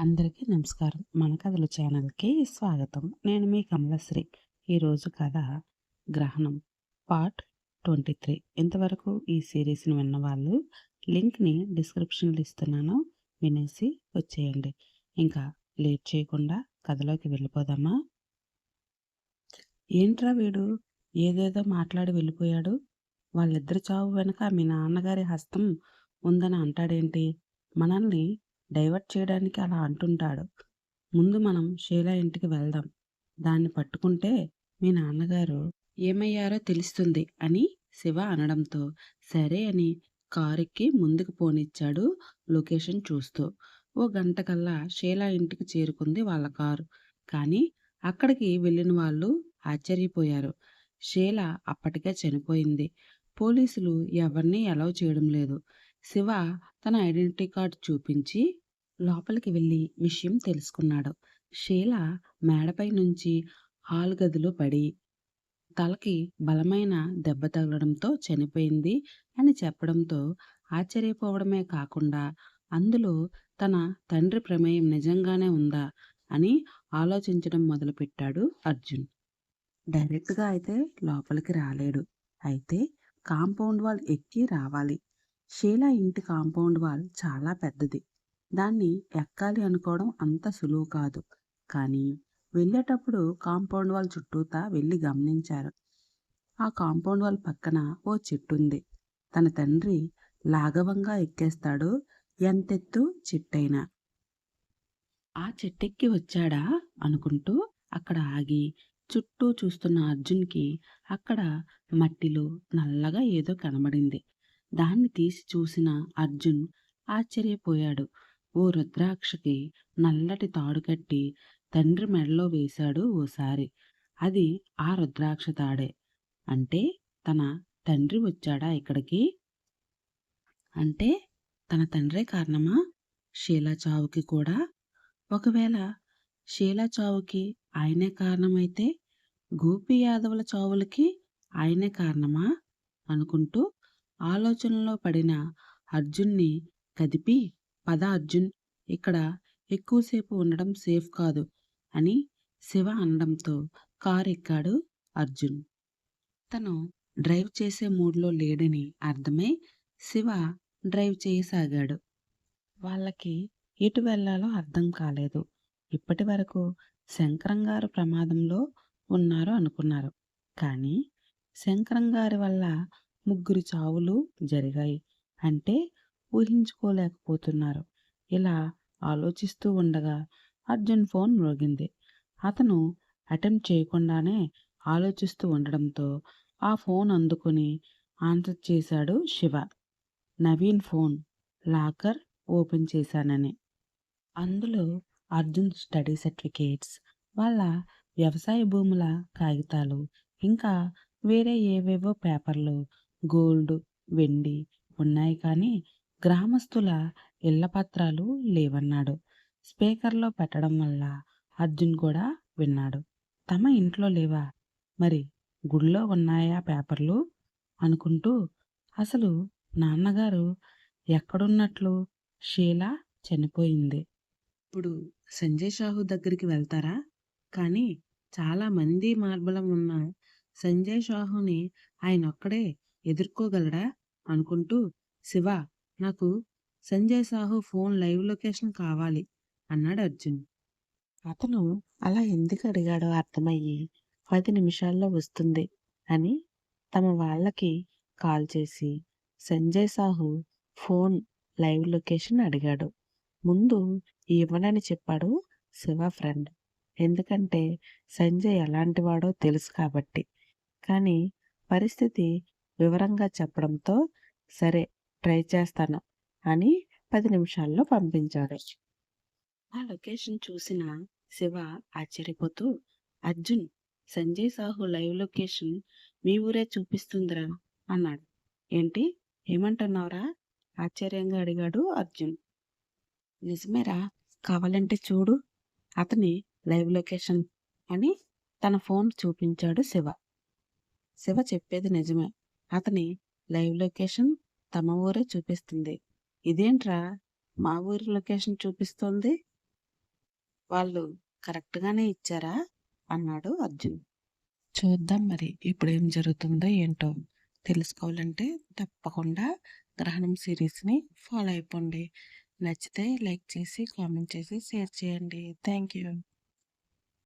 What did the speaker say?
అందరికీ నమస్కారం. మన కథల ఛానల్కి స్వాగతం. నేను మీ కమలశ్రీ. ఈరోజు కథ గ్రహణం పార్ట్ ట్వంటీ త్రీ. ఇంతవరకు ఈ సిరీస్ని విన్న వాళ్ళు లింక్ని డిస్క్రిప్షన్లో ఇస్తున్నాను. వినేసి వచ్చేయండి. ఇంకా లేట్ చేయకుండా కథలోకి వెళ్ళిపోదామా? ఏంట్రా వీడు? ఏదేదో మాట్లాడి వెళ్ళిపోయాడు. వాళ్ళిద్దరి చావు వెనక మీ నాన్నగారి హస్తం ఉందని అంటాడేంటి? మనల్ని డైవర్ట్ చేయడానికి అలా అంటుంటాడు. ముందు మనం షీలా ఇంటికి వెళ్దాం. దాన్ని పట్టుకుంటే మీ నాన్నగారు ఏమయ్యారో తెలుస్తుంది అని శివ అనడంతో సరే అని కారుకి ముందుకు పోనిచ్చాడు లొకేషన్ చూస్తూ. ఓ గంట కల్లా షీలా ఇంటికి చేరుకుంది వాళ్ళ కారు. కానీ అక్కడికి వెళ్ళిన వాళ్ళు ఆశ్చర్యపోయారు. షీల అప్పటికే చనిపోయింది. పోలీసులు ఎవరిని అలౌ చేయడం లేదు. శివ తన ఐడెంటిటీ కార్డు చూపించి లోపలికి వెళ్ళి విషయం తెలుసుకున్నాడు. షీల మేడపై నుంచి హాల్ గదిలో పడి తలకి బలమైన దెబ్బ తగలడంతో చనిపోయింది అని చెప్పడంతో ఆశ్చర్యపోవడమే కాకుండా అందులో తన తండ్రి ప్రమేయం నిజంగానే ఉందా అని ఆలోచించడం మొదలుపెట్టాడు అర్జున్. డైరెక్ట్గా అయితే లోపలికి రాలేడు. అయితే కాంపౌండ్ వాల్ ఎక్కి రావాలి. షీలా ఇంటి కాంపౌండ్ వాల్ చాలా పెద్దది. దాన్ని ఎక్కాలి అనుకోవడం అంత సులువు కాదు. కానీ వెళ్ళేటప్పుడు కాంపౌండ్ వాల్ చుట్టూతా వెళ్ళి గమనించారు. ఆ కాంపౌండ్ వాల్ పక్కన ఓ చెట్టు ఉంది తన తండ్రి లాఘవంగా ఎక్కేస్తాడు. ఎంతెత్తు చెట్టైనా. ఆ చెట్టెక్కి వచ్చాడా? అనుకుంటూ అక్కడ ఆగి చుట్టూ చూస్తున్న అర్జున్కి అక్కడ మట్టిలో నల్లగా ఏదో కనబడింది. దాన్ని తీసి చూసిన అర్జున్ ఆశ్చర్యపోయాడు. ఓ రుద్రాక్షకి నల్లటి తాడు కట్టి తండ్రి మెడలో వేశాడు ఓసారి. అది ఆ రుద్రాక్ష తాడే. అంటే తన తండ్రి వచ్చాడా ఇక్కడికి? అంటే తన తండ్రే కారణమా? షీలా చావుకి కూడా? ఒకవేళ షీలా చావుకి ఆయనే కారణమైతే గోపి యాదవుల చావులకి ఆయనే కారణమా? అనుకుంటూ ఆలోచనలో పడిన అర్జున్ని కదిపి పద అర్జున్ ఇక్కడ ఎక్కువసేపు ఉండడం సేఫ్ కాదు అని శివ అనడంతో కారు ఎక్కాడు అర్జున్. తను డ్రైవ్ చేసే మూడ్లో లేడని అర్థమై శివ డ్రైవ్ చేయసాగాడు. వాళ్ళకి ఎటు వెళ్ళాలో అర్థం కాలేదు. ఇప్పటి వరకు శంకరంగారు ప్రమాదంలో ఉన్నారు అనుకున్నారు. కానీ శంకరంగారి వల్ల ముగ్గురు చావులు జరిగాయి. అంటే ఊహించుకోలేకపోతున్నారు. ఇలా ఆలోచిస్తూ ఉండగా అర్జున్ ఫోన్ మ్రోగింది అతను అటెంప్ట్ చేయకుండానే ఆలోచిస్తూ ఉండడంతో ఆ ఫోన్ అందుకుని ఆన్సర్ చేశాడు Shiva. Naveen phone locker open చేశానని. అందులో అర్జున్ స్టడీ సర్టిఫికేట్స్ వాళ్ళ వ్యవసాయ భూముల కాగితాలు ఇంకా వేరే ఏవేవో పేపర్లు గోల్డ్ వెండి ఉన్నాయి కానీ గ్రామస్తుల ఇళ్ళ పత్రాలు లేవన్నాడు. స్పీకర్లో పెట్టడం వల్ల అర్జున్ కూడా విన్నాడు. తమ ఇంట్లో లేవా? మరి గుడిలో ఉన్నాయా పేపర్లు? అనుకుంటూ అసలు నాన్నగారు ఎక్కడున్నట్లు షీలా చనిపోయింది. ఇప్పుడు సంజయ్ షాహు దగ్గరికి వెళ్తారా? కానీ చాలా మంది మార్బలం ఉన్న సంజయ్ షాహుని ఆయన ఒక్కడే ఎదుర్కోగలడా? అనుకుంటూ శివ నాకు Sanjay Sahu phone live location కావాలి అన్నాడు అర్జున్. అతను అలా ఎందుకు అడిగాడో అర్థమయ్యి పది నిమిషాల్లో వస్తుంది అని తమ వాళ్ళకి కాల్ చేసి Sanjay Sahu phone live location అడిగాడు. ముందు ఇవ్వనని చెప్పాడు శివ ఫ్రెండ్. ఎందుకంటే సంజయ్ ఎలాంటివాడో తెలుసు కాబట్టి. కానీ పరిస్థితి వివరంగా చెప్పడంతో సరే ట్రై చేస్తాను అని పది నిమిషాల్లో పంపించాడు ఆ లొకేషన్ చూసిన శివ ఆశ్చర్యపోతూ అర్జున్ సంజయ్ సాహు లైవ్ లొకేషన్ మీ ఊరే చూపిస్తుందిరా అన్నాడు. ఏంటి? ఏమంటున్నావురా? ఆశ్చర్యంగా అడిగాడు అర్జున్. నిజమేరా కావాలంటే చూడు. అతని లైవ్ లొకేషన్ అని తన ఫోన్ చూపించాడు శివ. శివ చెప్పేది నిజమే. అతని లైవ్ లొకేషన్ తమ ఊరే చూపిస్తుంది ఇదేంట్రా మా ఊరి లొకేషన్ చూపిస్తోంది వాళ్ళు కరెక్ట్‌గానే ఇచ్చారా? అన్నాడు అర్జున్. చూద్దాం మరి ఇప్పుడు ఏం జరుగుతుందో ఏంటో. తెలుసుకోవాలంటే తప్పకుండా గ్రహణం సిరీస్ని ఫాలో అయిపోండి. నచ్చితే లైక్ చేసి, కామెంట్ చేసి, షేర్ చేయండి. Thank you.